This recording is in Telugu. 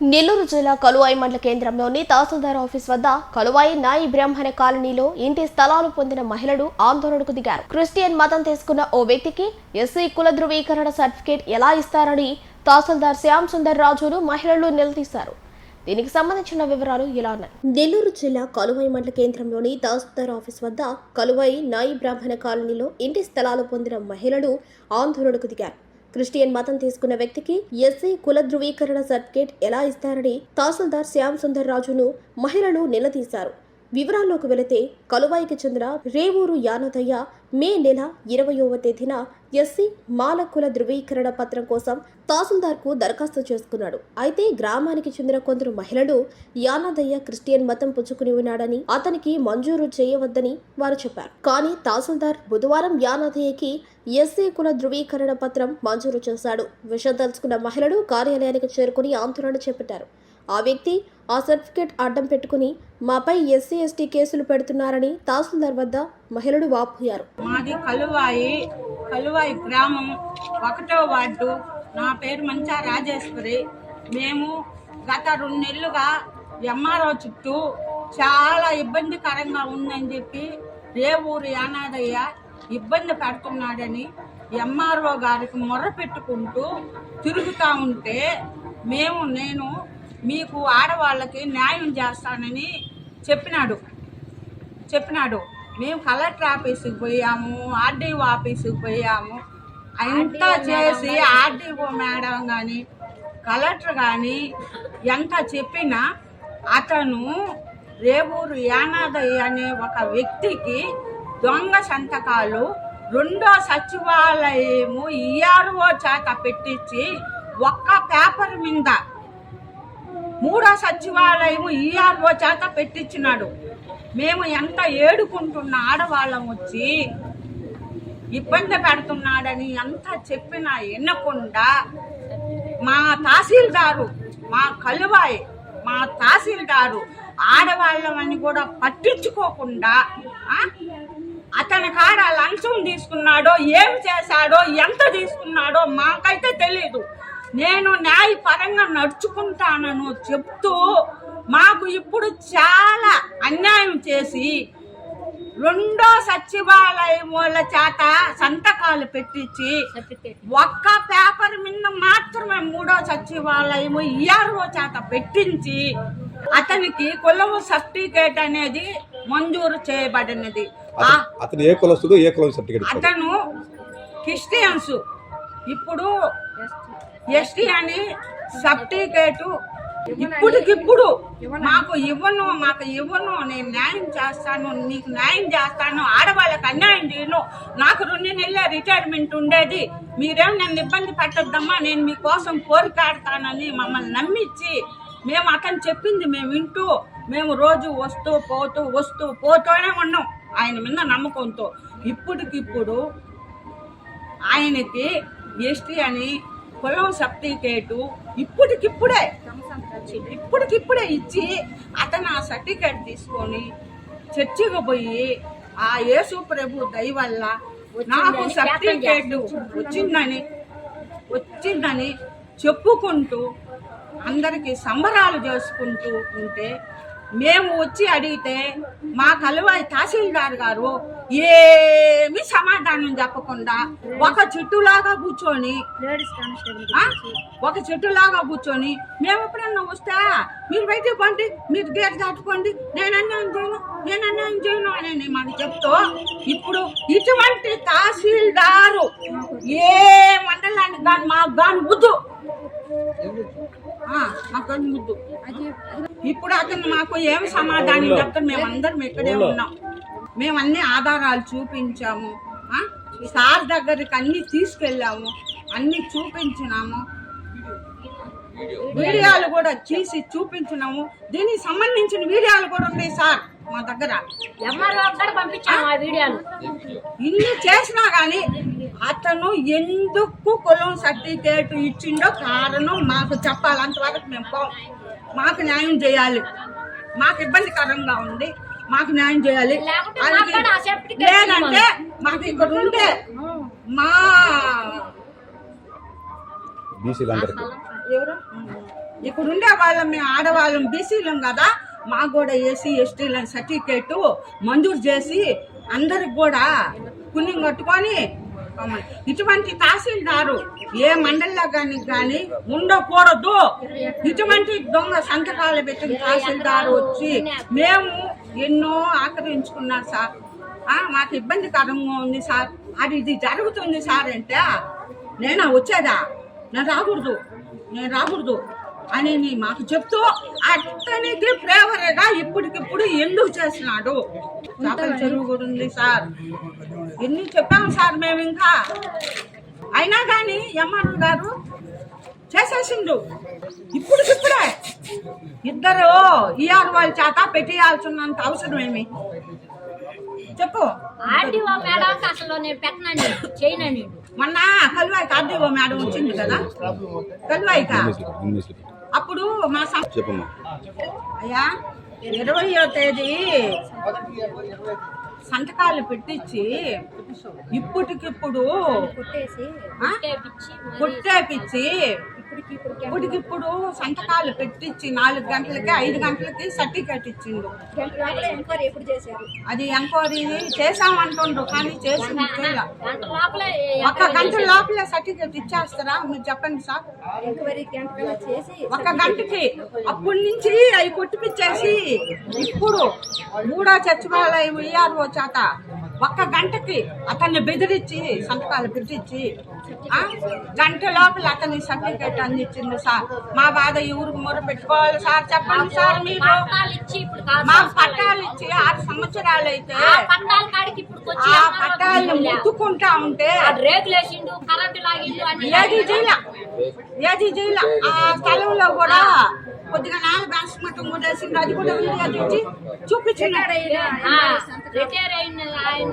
నెల్లూరు జిల్లా కలువాయి మండల కేంద్రంలోని తహసీల్దార్ ఆఫీస్ వద్ద కలువాయి నాయి బ్రాహ్మణ కాలనీలో ఇంటి స్థలాలు పొందిన మహిళలు ఆందోళనకు దిగారు. క్రిస్టియన్ మతం తీసుకున్న ఓ వ్యక్తికి ఎస్సీ కుల ధృవీకరణ సర్టిఫికేట్ ఎలా ఇస్తారని తహసీల్దార్ శ్యామ్ సుందర్ రాజును మహిళలు నిలదీశారు. దీనికి సంబంధించిన వివరాలు ఇలా ఉన్నాయి. నెల్లూరు జిల్లా కలువాయి మండల కేంద్రంలోని తహసీల్దార్ ఆఫీస్ వద్ద కలువాయి నాయి బ్రాహ్మణ కాలనీలో ఇంటి స్థలాలు పొందిన మహిళలు ఆందోళనకు దిగారు. క్రిస్టియన్ మతం తీసుకున్న వ్యక్తికి ఎస్సీ కుల ధృవీకరణ సర్టిఫికేట్ ఎలా ఇస్తారని తహసీల్దార్ శ్యామ్ సుందర్ రాజును మహిళలు నిలదీశారు. వివరాల్లోకి వెళితే కలువాయికి చెందిన రేవూరు యానదయ్య మే నెల ఇరవయవ తేదీన ఎస్సీ మాలకుల ధృవీకరణ పత్రం కోసం తహసీల్దార్కు దరఖాస్తు చేసుకున్నాడు. అయితే గ్రామానికి చెందిన కొందరు మహిళలు యానదయ్య క్రిస్టియన్ మతం పుచ్చుకుని ఉన్నాడని అతనికి మంజూరు చేయవద్దని వారు చెప్పారు. కానీ తహసీల్దార్ బుధవారం యానదయ్యకి ఎస్సీ కుల ధృవీకరణ పత్రం మంజూరు చేశాడు. విషయం తెలుసుకున్న మహిళలు కార్యాలయానికి చేరుకుని ఆందోళన చేపట్టారు. ఆ వ్యక్తి ఆ సర్టిఫికేట్ అడ్డం పెట్టుకుని మాపై ఎస్సీ ఎస్టీ కేసులు పెడుతున్నారని తహసీల్దార్ వద్ద మహిళలు వాపోయారు. మాది కలువాయి కలువాయి గ్రామం ఒకటో వార్డు. నా పేరు మంచా రాజేశ్వరి. మేము గత రెండు నెలలుగా ఎంఆర్ఓ చుట్టూ చాలా ఇబ్బందికరంగా ఉందని చెప్పి రేవూరు యానాదయ్య ఇబ్బంది పెడుతున్నాడని ఎంఆర్ఓ గారికి మొర్ర పెట్టుకుంటూ తిరుగుతూ ఉంటే మేము నేను మీకు ఆడవాళ్ళకి న్యాయం చేస్తానని చెప్పినాడు. చెప్పినాడు. మేము కలెక్టర్ ఆఫీస్కి పోయాము ఆర్డీఓ ఆఫీస్కి పోయాము. అంతా చేసి ఆర్డీఓ మేడం కానీ కలెక్టర్ కానీ ఎంత చెప్పినా అతను రేవూరు యానాదయ్య అనే ఒక వ్యక్తికి దొంగ సంతకాలు రెండో సచివాలయము ఈఆర్ఓ చేత పెట్టించి ఒక్క పేపర్ మీద మూడో సచివాలయము ఈఆర్ఓ చేత పెట్టించినాడు. మేము ఎంత ఏడుకుంటున్న ఆడవాళ్ళం వచ్చి ఇబ్బంది పెడుతున్నాడని ఎంత చెప్పినా వినకుండా మా తహసీల్దారు మా కలువాయి మా తహసీల్దారు ఆడవాళ్ళమని కూడా పట్టించుకోకుండా అతని కాడ లంచం తీసుకున్నాడో ఏం చేశాడో ఎంత తీసుకున్నాడో మాకైతే తెలీదు. నేను న్యాయపరంగా నడుచుకుంటానను చెప్తూ మాకు ఇప్పుడు చాలా అన్యాయం చేసి రెండో సచివాలయం వాళ్ళ చేత సంతకాలు పెట్టించి ఒక్క పేపర్ మీద మాత్రమే మూడో సచివాలయము ఈఆర్ఓ చేత పెట్టించి అతనికి కులము సర్టిఫికేట్ అనేది మంజూరు చేయబడినది. ఆ అతను- అతను ఏ కులస్తుడు ఏ కులం సర్టిఫికేట్ ఇస్తాడు? అతను క్రిస్టియన్స్. ఇప్పుడు ఎస్టీ అని సర్టిఫికేటు ఇప్పటికిప్పుడు మాకు ఇవ్వను మాకు ఇవ్వను నేను న్యాయం చేస్తాను నీకు న్యాయం చేస్తాను ఆడవాళ్ళకి అన్యాయం చేయను. నాకు రెండు నెలల రిటైర్మెంట్ ఉండేది. మీరేం నన్ను ఇబ్బంది పెట్టద్దమ్మా నేను మీకోసం కోరికాడతానని మమ్మల్ని నమ్మించి మేము అతను చెప్పింది మేము వింటూ మేము రోజు వస్తూ పోతూ వస్తూ పోతూనే ఉన్నాం ఆయన మీద నమ్మకంతో. ఇప్పటికిప్పుడు ఆయనకి ఎస్టీ అని కులం సర్టిఫికేటు ఇప్పటికిప్పుడే ఇప్పటికిప్పుడే ఇచ్చి అతను ఆ సర్టిఫికేట్ తీసుకొని చర్చికి పోయి ఆ యేసు ప్రభు దయ వల్ల నాకు సర్టిఫికేట్ వచ్చిందని వచ్చిందని చెప్పుకుంటూ అందరికీ సంబరాలు చేసుకుంటూ ఉంటే మేము వచ్చి అడిగితే మా కలువాయి తహసీల్దార్ గారు ఏమి సమాధానం చెప్పకుండా ఒక చెట్టులాగా కూర్చొని? ఒక చెట్టులాగా కూర్చొని మేము ఎప్పుడన్నా వస్తా మీరు బయటికి పండి మీరు గేట్ దాటుకోండి నేను అన్యాయం చేయను నేను అన్యాయం చేయను అని మాకు చెప్తూ ఇప్పుడు ఇటువంటి తహసీల్దారు ఏ మండలానికి కానీ మాకు కానీ ఆ, మాకు కానీ బుద్ధు ఇప్పుడు అతను మాకు ఏం సమాధానం చెప్తాను మేమందరం ఇక్కడే ఉన్నాం. మేము అన్ని ఆధారాలు చూపించాము. ఆ? సార్ దగ్గరికి అన్ని తీసుకెళ్ళాము. అన్ని చూపించినాము. వీడియోలు కూడా తీసి చూపించినాము. దీనికి సంబంధించిన వీడియోలు కూడా ఉన్నాయి సార్ మా దగ్గర. ఇన్ని చేసినా కానీ అతను ఎందుకు కులం సర్టిఫికేట్ ఇచ్చిండో కారణం మాకు చెప్పాలి అంతవరకు మేము పోం. మాకు న్యాయం చేయాలి. మాకు ఇబ్బందికరంగా ఉంది. మాకు న్యాయం చేయాలి. లేదంటే మాకు ఇక్కడ ఉంటే మా ఇక్కడ ఉండే వాళ్ళం మేము ఆడవాళ్ళం బీసీలం కదా. మాకు కూడా ఏసీ ఎస్టీల సర్టిఫికేట్ మంజూరు చేసి అందరికి కూడా పుణ్యం కట్టుకొని పంపండి. ఇటువంటి తహసీల్దారు ఏ మండలిలో కానీ కానీ ఉండకూడదు. ఇటువంటి దొంగ సంతకాలు పెట్టిన తహసీల్దారు వచ్చి మేము ఎన్నో ఆకరించుకున్నాం సార్. మాకు ఇబ్బందికరంగా ఉంది సార్. అది ఇది జరుగుతుంది సార్ అంటే నేను వచ్చేదా? నేను రాకూడదు. నేను రాకూడదు. అని నీ మాకు చెప్తూ అతనికి ఫేవర్గా ఇప్పటికిప్పుడు ఎందుకు చేస్తున్నాడు? చేపల చెరువు కూడా ఉంది సార్. ఎన్ని చెప్పాము సార్ మేము ఇంకా? అయినా కానీ ఎంఆర్ఓ గారు చేసేసిండు. ఇప్పటికిప్పుడే. ఇద్దరు ఈఆర్ వాళ్ళ చేత పెట్టేయాల్సినంత అవసరం ఏమి? చెప్పు. ఆర్డీఓ మేడం అసలు నేను పెట్టనండి. చేయనండి. మొన్న కలువాయికి ఆర్డీఓ మేడం వచ్చింది కదా? కలువాయిక అప్పుడు మా చెప్పమ్మా అయ్యా ఇరవయో తేదీ సంతకాలు పెట్టించి ఇప్పటికిప్పుడు? కొట్టేపిచ్చి ఇప్పటికిప్పుడు సంతకాలు పెట్టించి నాలుగు గంటలకి ఐదు గంటలకి సర్టిఫికేట్ ఇచ్చిండు. అది ఎంక్వైరీ చేసామంటుండ్రు కానీ లోపల ఒక గంట లోపల సర్టిఫికేట్ ఇచ్చేస్తారా? మీరు చెప్పండి సార్. చేసి ఒక గంటకి అప్పటి నుంచి అవి కొట్టిపిచ్చేసి ఇప్పుడు మూడో సచివాలయం ఈఆర్ఓ చేత ఒక్క గంటకి అతన్ని బెదిరించి సంతకాలు ఆ, గంట లోపల అతని సర్టిఫికేట్ అందించింది సార్. మా బాధ ఎవరికి మొర పెట్టుకోవాలి సార్. చెప్పండి సార్ మీరు. మా పట్టాలు ఇచ్చి ఆరు సంవత్సరాలు అయితే ఆ పట్టాలను ముట్టుకుంటా ఉంటే ఏది జైల ఏది జైల ఆ స్థలంలో కూడా కొద్దిగా నాలుగు బ్యాన్స్ మట్టం కూడా వేసిండు అది కూడా వీడియో తీసి రిటైర్ అయిన ఆయన